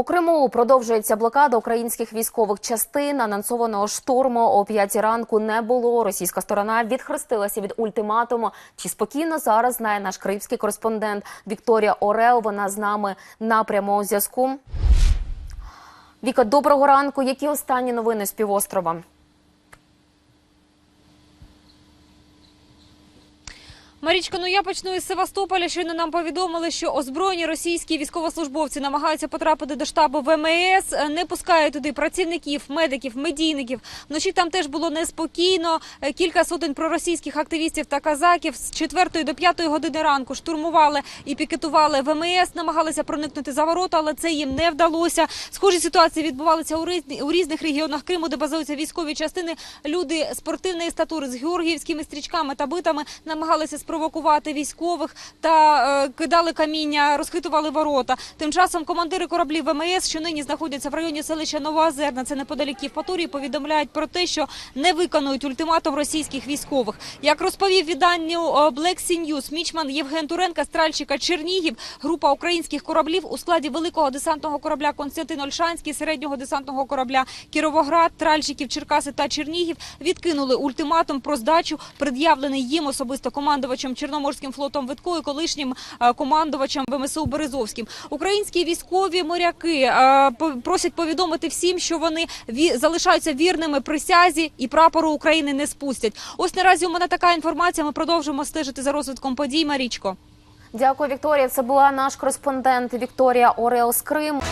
У Криму продовжується блокада українських військових частин. Анонсованого штурму о 5 ранку не було. Російська сторона відхрестилася від ультиматуму. Чи спокійно зараз знає наш кримський кореспондент Вікторія Орел? Вона з нами на прямому зв'язку. Віка, доброго ранку. Які останні новини з півострова? Марічко, ну я почну із Севастополя. Щойно нам повідомили, що озброєні російські військовослужбовці намагаються потрапити до штабу ВМС, не пускають туди працівників, медиків, медійників. Вночі там теж було неспокійно. Е, Кілька сотень проросійських активістів та казаків з 4 до 5 години ранку штурмували і пікетували ВМС, намагалися проникнути за ворота, але це їм не вдалося. Схожі ситуації відбувалися у різних регіонах Криму, де базуються військові частини. Люди спортивної статури з георгіївськими стрічками та битами намагалися спровокувати військових та е, кидали каміння, розхитували ворота. Тим часом командири кораблів ВМС, що нині знаходяться в районі селища Новоазерна, це неподалік Євпаторії, повідомляють про те, що не виконують ультиматум російських військових. Як розповів відданню е, Black Sea News мічман Євген Туренка, стральчика Чернігів, група українських кораблів у складі великого десантного корабля Константин Ольшанський, середнього десантного корабля Кіровоград, тральщиків Черкаси та Чернігів відкинули ультиматум про здачу, пред'явлений їм особисто командувачем Чорноморським флотом Витко і колишнім е, командувачем ВМСУ Березовським. Українські військові моряки е, просять повідомити всім, що вони залишаються вірними присязі і прапору України не спустять. Ось наразі у мене така інформація. Ми продовжимо стежити за розвитком подій. Марічко. Дякую, Вікторія. Це була наш кореспондент Вікторія Орел з Криму.